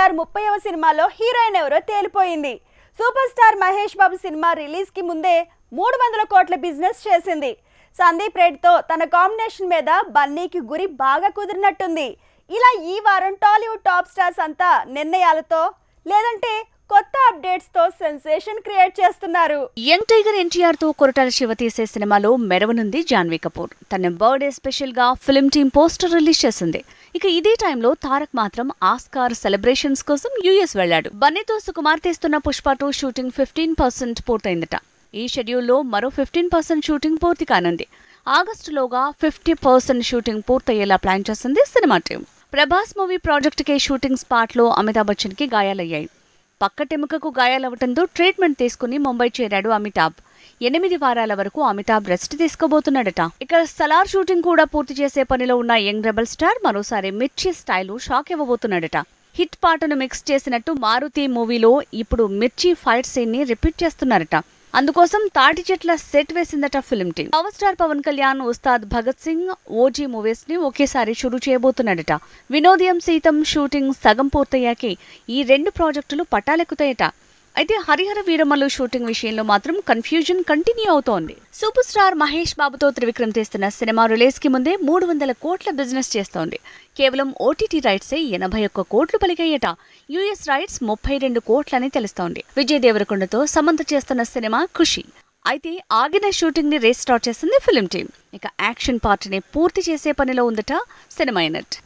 ఎన్టీఆర్ ముప్పైవ సినిమాలో హీరోయిన్ ఎవరో తేలిపోయింది. సూపర్ స్టార్ మహేష్ బాబు సినిమా రిలీజ్కి ముందే మూడు వందల కోట్ల బిజినెస్ చేసింది. సందీప్ రెడ్డితో తన కాంబినేషన్ మీద బన్నీకి గురి బాగా కుదిరినట్టుంది. ఇలా ఈ వారం టాలీవుడ్ టాప్ స్టార్స్ అంతా నిర్ణయాలతో లేదంటే కొత్త అప్డేట్స్తో సెన్సేషన్ క్రియేట్ చేస్తున్నారు. యంగ్ టైగర్ ఎన్టీఆర్తో కొరటాల శివ తీసే సినిమాలో మెరవనుంది జాన్వీ కపూర్. తన బర్త్డే స్పెషల్గా ఫిల్మ్ టీమ్ పోస్టర్ రిలీజ్ చేసింది. ఇక ఇదే టైంలో తారక్ మాత్రం ఆస్కార్ సెలబ్రేషన్స్ కోసం యుఎస్ వెళ్ళాడు బన్నీతో సుకుమార్ తీస్తున్న Pushpa two shooting fifteen percent పూర్తయిందట. ఈ షెడ్యూల్లో మరో ఫిఫ్టీన్ పర్సెంట్ షూటింగ్ పూర్తి కానుంది. ఆగస్టులోగా ఫిఫ్టీ పర్సెంట్ షూటింగ్ పూర్తయ్యేలా ప్లాన్ చేసింది cinema team. Prabhas movie project K shooting స్పాట్లో అమితాబ్ బచ్చన్కి గాయాలయ్యాయి. పక్కటెముకకు గాయాలవటంతో ట్రీట్మెంట్ తీసుకుని ముంబై చేరాడు అమితాబ్. ఎనిమిది వారాల వరకు అమితాబ్ రెస్ట్ తీసుకోబోతున్నాడట. ఇక సలార్ షూటింగ్ కూడా పూర్తి చేసే పనిలో ఉన్న యంగ్ రెబల్ స్టార్ మరోసారి మిర్చి స్టైల్ షాక్ ఇవ్వబోతున్నాడట హిట్ పాటను మిక్స్ చేసినట్టు మారుతి మూవీలో ఇప్పుడు మిర్చి ఫైట్ సీన్ని రిపీట్ చేస్తున్నారట. అందుకోసం తాటి చెట్ల set వేసిందట film team. Power star Pawan Kalyan Ustaad Bhagat Singh OG మూవీస్ని ఒకేసారి షురూ చేయబోతున్నాడట. వినోదయం సీతం షూటింగ్ సగం పూర్తయ్యాకే ఈ రెండు ప్రాజెక్టులు పట్టాలెక్కుతాయట అయితే హరిహర వీరమల్లు షూటింగ్ విషయంలో మాత్రం కన్ఫ్యూజన్ కంటిన్యూ అవుతోంది. సూపర్ స్టార్ మహేష్ బాబుతో త్రివిక్రమ్ తీస్తున్న సినిమా రిలీజ్కి ముందే మూడు వందల కోట్ల బిజినెస్ చేస్తోంది. కేవలం ఓటీటీ రైట్సే ఎనభై ఒక్క కోట్లు పలికాయట. యుఎస్ రైట్స్ ముప్పై రెండు కోట్లని తెలుస్తోంది. విజయ్ దేవరకొండతో సమంత చేస్తున్న సినిమా ఖుషి. అయితే ఆగిన షూటింగ్ని రీస్టార్ట్ చేసింది ఫిలిం టీం ఇక యాక్షన్ పార్ట్ని పూర్తి చేసే పనిలో ఉందట సినిమా యూనిట్.